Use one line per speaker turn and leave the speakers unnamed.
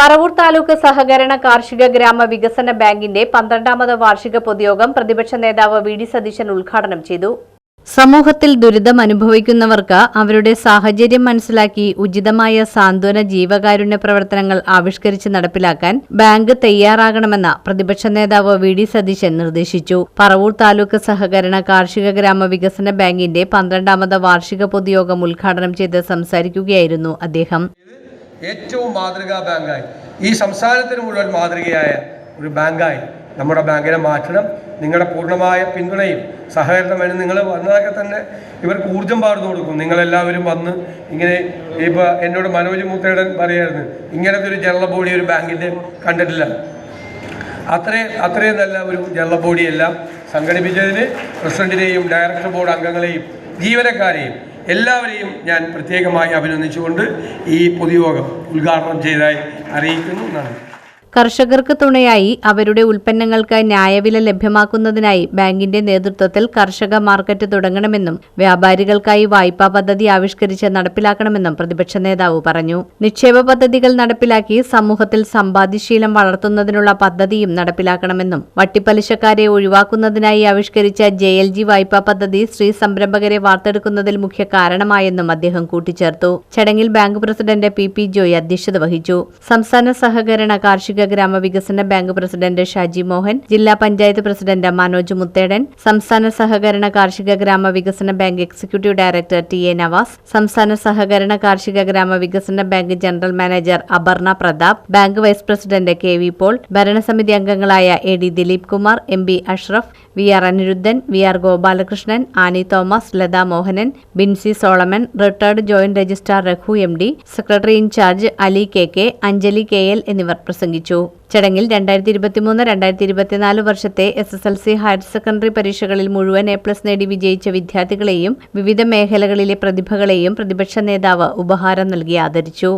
പറവൂർ താലൂക്ക് സഹകരണ കാർഷിക ഗ്രാമ വികസന ബാങ്കിന്റെ പന്ത്രണ്ടാമത് വാർഷിക പൊതുയോഗം പ്രതിപക്ഷ നേതാവ് വി ഡി സതീശൻ ഉദ്ഘാടനം ചെയ്തു
സമൂഹത്തിൽ ദുരിതം അനുഭവിക്കുന്നവർക്ക് അവരുടെ സാഹചര്യം മനസ്സിലാക്കി ഉചിതമായ സാന്ത്വന ജീവകാരുണ്യ പ്രവർത്തനങ്ങൾ ആവിഷ്കരിച്ച് നടപ്പിലാക്കാൻ ബാങ്ക് തയ്യാറാകണമെന്ന് പ്രതിപക്ഷ നേതാവ് വി ഡി സതീശൻ നിർദ്ദേശിച്ചു പറവൂർ താലൂക്ക് സഹകരണ കാർഷിക ഗ്രാമ വികസന ബാങ്കിന്റെ പന്ത്രണ്ടാമത് വാർഷിക പൊതുയോഗം ഉദ്ഘാടനം ചെയ്ത് സംസാരിക്കുകയായിരുന്നു അദ്ദേഹം
ഏറ്റവും മാതൃകാ ബാങ്കായി ഈ സംസ്ഥാനത്തിന് മുഴുവൻ മാതൃകയായ ഒരു ബാങ്കായി നമ്മുടെ ബാങ്കിനെ മാറ്റണം നിങ്ങളുടെ പൂർണ്ണമായ പിന്തുണയും സഹകരണം വേണം നിങ്ങൾ വന്നതൊക്കെ തന്നെ ഇവർക്ക് ഊർജ്ജം പാർന്നു കൊടുക്കും നിങ്ങളെല്ലാവരും വന്ന് ഇങ്ങനെ ഇപ്പൊ എന്നോട് മനോജ് മൂത്തേടൻ പറയായിരുന്നു ഇങ്ങനത്തെ ഒരു ജനറൽ ബോഡി ഒരു ബാങ്കിൻ്റെ കണ്ടിട്ടില്ല അത്രേ അത്രയും നല്ല ഒരു ജനറൽ ബോഡിയെല്ലാം സംഘടിപ്പിച്ചതിന് പ്രസിഡന്റിനെയും ഡയറക്ടർ ബോർഡ് അംഗങ്ങളെയും ജീവനക്കാരെയും എല്ലാവരെയും ഞാൻ പ്രത്യേകമായി അഭിനന്ദിച്ചുകൊണ്ട് ഈ പൊതുയോഗം ഉദ്ഘാടനം ചെയ്തതായി അറിയിക്കുന്നു
നന്ദി കർഷകർക്ക് തുണയായി അവരുടെ ഉൽപ്പന്നങ്ങൾക്ക് ന്യായവില ലഭ്യമാക്കുന്നതിനായി ബാങ്കിന്റെ നേതൃത്വത്തിൽ കർഷക മാർക്കറ്റ് തുടങ്ങണമെന്നും വ്യാപാരികൾക്കായി വായ്പാ പദ്ധതി ആവിഷ്കരിച്ച് നടപ്പിലാക്കണമെന്നും പ്രതിപക്ഷ നേതാവ് പറഞ്ഞു നിക്ഷേപ പദ്ധതികൾ നടപ്പിലാക്കി സമൂഹത്തിൽ സമ്പാദ്യശീലം വളർത്തുന്നതിനുള്ള പദ്ധതിയും നടപ്പിലാക്കണമെന്നും വട്ടിപ്പലിശക്കാരെ ഒഴിവാക്കുന്നതിനായി ആവിഷ്കരിച്ച ജെ എൽ ജി വായ്പാ പദ്ധതി സ്ത്രീ സംരംഭകരെ വാർത്തെടുക്കുന്നതിൽ മുഖ്യ കാരണമായെന്നും അദ്ദേഹം കൂട്ടിച്ചേർത്തു ചടങ്ങിൽ bank president P P Joy അധ്യക്ഷത വഹിച്ചു സംസ്ഥാന സഹകരണ കാർഷിക സാമൂഹിക ഗ്രാമവികസന ബാങ്ക് പ്രസിഡന്റ് ഷാജി മോഹൻ ജില്ലാ പഞ്ചായത്ത് പ്രസിഡന്റ് മനോജ് മുത്തേടൻ സംസ്ഥാന സഹകരണ കാർഷിക ഗ്രാമ വികസന bank executive director T A Navas സംസ്ഥാന സഹകരണ കാർഷിക ഗ്രാമ വികസന bank general manager Aparna Prathap bank vice president K V Paul ഭരണസമിതി അംഗങ്ങളായ A D Dileep Kumar M B Ashraf V R Anirudhan V R Gopalakrishnan Annie Thomas Latha Mohanan Binsy Solomon retired joint registrar Raghu M D secretary in charge Ali K K Anjali K L എന്നിവർ പ്രസംഗിച്ചു ചടങ്ങിൽ രണ്ടായിരത്തി ഇരുപത്തിമൂന്ന് രണ്ടായിരത്തി ഇരുപത്തിനാല് വർഷത്തെ S S L C higher secondary പരീക്ഷകളിൽ മുഴുവൻ എ പ്ലസ് നേടി വിജയിച്ച വിദ്യാർത്ഥികളെയും വിവിധ മേഖലകളിലെ പ്രതിഭകളെയും പ്രതിപക്ഷ നേതാവ് ഉപഹാരം നൽകി ആദരിച്ചു